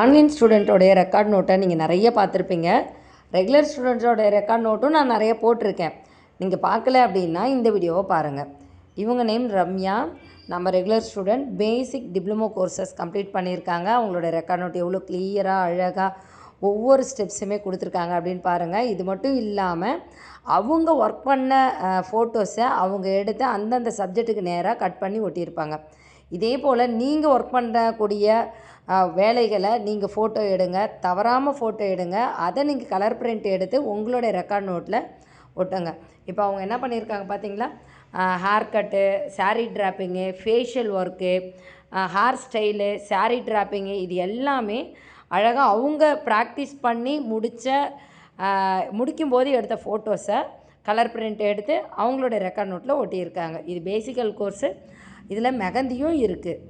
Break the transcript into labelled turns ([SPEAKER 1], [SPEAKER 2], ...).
[SPEAKER 1] Online ஸ்டூடெண்ட்டோடைய record நோட்டை நீங்கள் நிறைய பார்த்துருப்பீங்க. ரெகுலர் ஸ்டூடெண்ட்ஸோடைய ரெக்கார்ட் நோட்டும் நான் நிறைய போட்டிருக்கேன். நீங்கள் பார்க்கல அப்படின்னா இந்த வீடியோவை பாருங்கள் இவங்க நேம் ரம்யா. நம்ம regular student. Basic diploma courses complete பண்ணியிருக்காங்க. அவங்களோட ரெக்கார்ட் நோட் எவ்வளோ கிளியராக அழகாக ஒவ்வொரு ஸ்டெப்ஸுமே கொடுத்துருக்காங்க அப்படின்னு பாருங்கள் இது மட்டும் இல்லாமல் அவங்க ஒர்க் பண்ண ஃபோட்டோஸை அவங்க எடுத்து அந்தந்த சப்ஜெக்ட்டுக்கு நேராக கட் பண்ணி ஒட்டியிருப்பாங்க. இதே போல் நீங்கள் ஒர்க் பண்ணக்கூடிய வேலைகளை நீங்கள் ஃபோட்டோ எடுங்க. தவறாமல் ஃபோட்டோ எடுங்க. அதை நீங்கள் கலர் பிரிண்ட் எடுத்து உங்களுடைய ரெக்கார்ட் நோட்டில் ஒட்டுங்க. இப்போ அவங்க என்ன பண்ணியிருக்காங்க பார்த்தீங்களா hair cut sari draping facial work hair style sari draping இது எல்லாமே அழகாக அவங்க ப்ராக்டிஸ் பண்ணி முடித்த முடிக்கும்போது எடுத்த ஃபோட்டோஸை கலர் பிரிண்ட் எடுத்து அவங்களோட ரெக்கார்ட் நோட்டில் ஒட்டியிருக்காங்க. இது பேசிக்கல் கோர்ஸு இதில் மெகந்தியும் இருக்குது